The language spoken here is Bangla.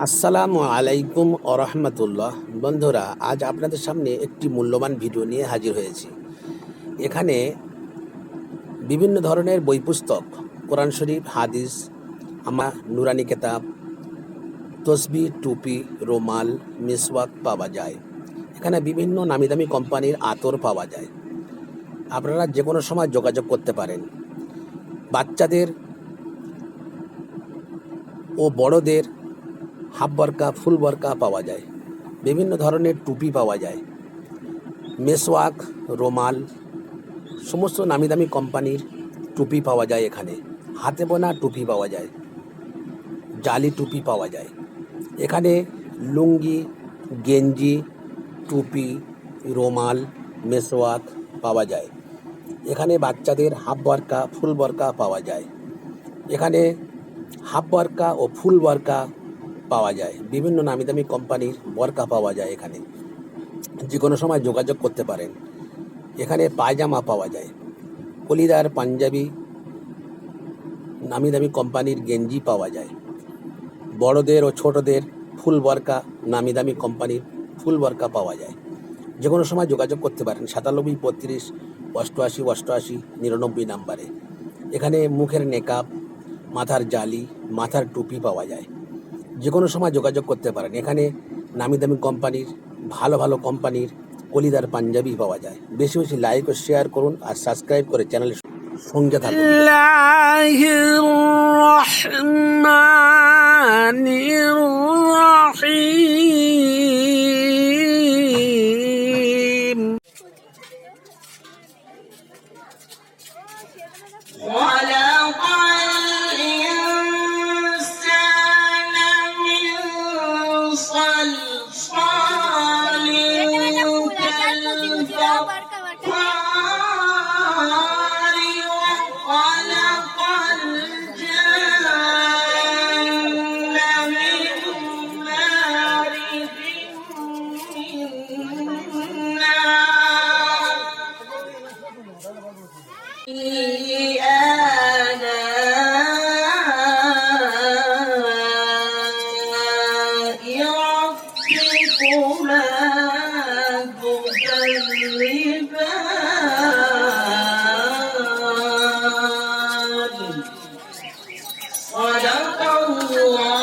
আসসালামু আলাইকুম আরহামতুল্লাহ বন্ধুরা, আজ আপনাদের সামনে একটি মূল্যবান ভিডিও নিয়ে হাজির হয়েছি। এখানে বিভিন্ন ধরনের বই পুস্তক, কোরআন শরীফ, হাদিস আমার নুরানি কেতাব, তসবি, টুপি, রোমাল, মিসওয়াক পাওয়া যায়। এখানে বিভিন্ন নামি দামি কোম্পানির আতর পাওয়া যায়। আপনারা যে কোনো সময় যোগাযোগ করতে পারেন। বাচ্চাদের ও বড়দের হাফ বরকা, ফুল বরকা পাওয়া যায়। বিভিন্ন ধরনের টুপি পাওয়া যায়। মেসওয়াক, রোমাল, সমস্ত নামি দামি কোম্পানির টুপি পাওয়া যায় এখানে। হাতে বোনা টুপি পাওয়া যায়। জালি টুপি পাওয়া যায়। এখানে লুঙ্গি, গেঞ্জি, টুপি, রোমাল, মেসওয়াক পাওয়া যায়। এখানে বাচ্চাদের হাফ বরকা, ফুল বরকা পাওয়া যায়। এখানে হাফ বরকা ও ফুল বরকা পাওয়া যায়। বিভিন্ন নামি দামি কোম্পানির বরকা পাওয়া যায় এখানে। যে কোনো সময় যোগাযোগ করতে পারেন। এখানে পায়জামা পাওয়া যায়। কলিদার পাঞ্জাবি নামি দামি কোম্পানির গেঞ্জি পাওয়া যায়। বড়দের ও ছোটদের ফুল বরকা নামি দামি কোম্পানির ফুল বরকা পাওয়া যায়। যে কোনো সময় যোগাযোগ করতে পারেন। সাতানব্বই, বত্রিশ, অষ্টআশি অষ্টআশি, নিরানব্বই নাম্বারে। এখানে মুখের নেকাব মাথার জালি, মাথার টুপি পাওয়া যায়। যে কোনো সময় যোগাযোগ করতে পারেন। এখানে নামি দামি কোম্পানির ভালো ভালো কোম্পানির কলিদার পাঞ্জাবি পাওয়া যায়। বেশি বেশি লাইক ও শেয়ার করুন আর সাবস্ক্রাইব করে চ্যানেলে সঙ্গে থাকুন। مغلبان صدق الله